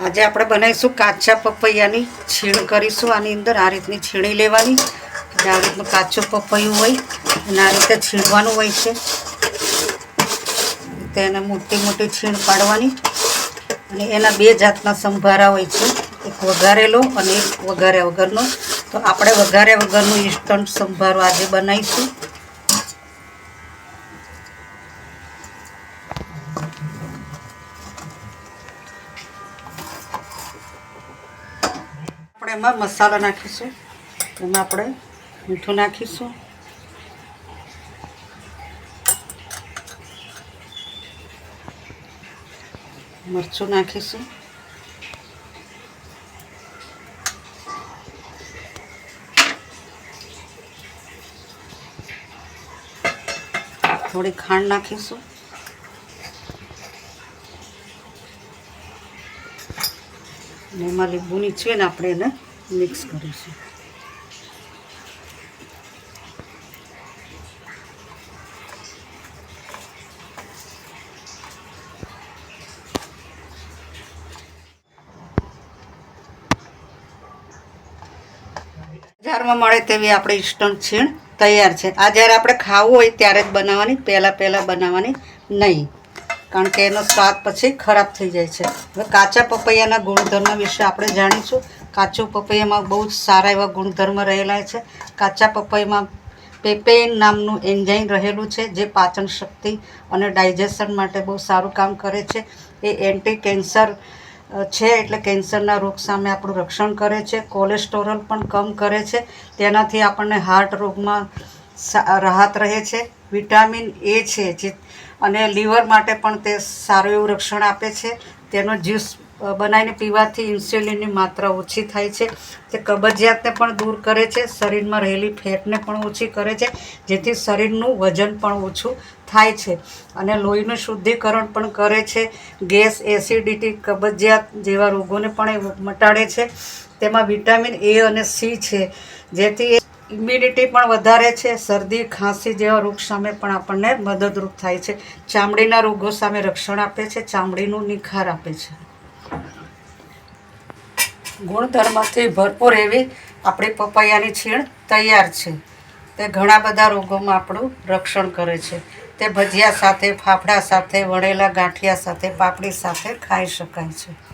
આજે આપણે બનાવીશું કાચા પપૈયાની છીણ કરીશું. આની અંદર આ રીતની છીણી લેવાની. એટલે આ રીતનું કાચું પપૈયું હોય અને આ રીતે છીણવાનું હોય છે. તેને મોટી મોટી છીણ પાડવાની. અને એના બે જાતના સંભારા હોય છે. એક વઘારેલો અને એક વઘાર્યા વગરનો. તો આપણે વઘાર્યા વગરનો ઇન્સ્ટન્ટ સંભારો આજે બનાવીશું. એમાં મસાલા નાખીશું. એમાં આપણે મીઠું નાખીશું. મરચું નાખીશું. થોડી ખાંડ નાખીશું. અને એમાં લીંબુ નીચવીને આપણે એને મિક્સ કરીશું. બજારમાં મળે તેવી આપણે ઇન્સ્ટન્ટ છીણ તૈયાર છે. આ જ્યારે આપણે ખાવું હોય ત્યારે જ બનાવવાની, પહેલાં પહેલાં બનાવવાની નહીં. કારણ કે એનો સ્વાદ પછી ખરાબ થઈ જાય છે. હવે કાચા પપૈયાના ગુણધર્મ વિશે આપણે જાણીશું. કાચું પપૈયામાં બહુ જ સારા એવા ગુણધર્મ રહેલા છે. કાચા પપૈયામાં પેપેઇન નામનું એન્ઝાઇમ રહેલું છે, જે પાચન શક્તિ અને ડાયજેશન માટે બહુ સારું કામ કરે છે. એ એન્ટી કેન્સર છે એટલે કેન્સરના રોગ સામે આપણું રક્ષણ કરે છે. કોલેસ્ટોરોલ પણ કમ કરે છે. તેનાથી આપણને હાર્ટ રોગમાં રાહત રહે છે. વિટામિન એ છે જે, અને લીવર માટે પણ તે સારું એવું રક્ષણ આપે છે. તેનો જ્યુસ બનાવીને પીવાથી ઇન્સ્યુલિનની માત્રા ઓછી થાય છે. તે કબજિયાતને પણ દૂર કરે છે. શરીરમાં રહેલી ફેટને પણ ઓછી કરે છે, જેથી શરીરનું વજન પણ ઓછું થાય છે. અને લોહીનું શુદ્ધિકરણ પણ કરે છે. ગેસ, એસિડિટી, કબજિયાત જેવા રોગોને પણ એ મટાડે છે. તેમાં વિટામિન એ અને સી છે, જેથી ઇમ્યુનિટી પણ વધારે છે, શરદી, ખાંસી જેવા રોગ સામે પણ આપણને મદદરૂપ થાય છે. ચામડીના રોગો સામે રક્ષણ આપે છે, ચામડીનું નિખાર આપે છે. ગુણધર્મથી ભરપૂર એવી આપણી પપૈયાની છીણ તૈયાર છે. તે ઘણા બધા રોગોમાં આપણું રક્ષણ કરે છે. તે ભજીયા સાથે, ફાફડા સાથે, વણેલા ગાંઠિયા સાથે, પાપડી સાથે ખાઈ શકાય છે.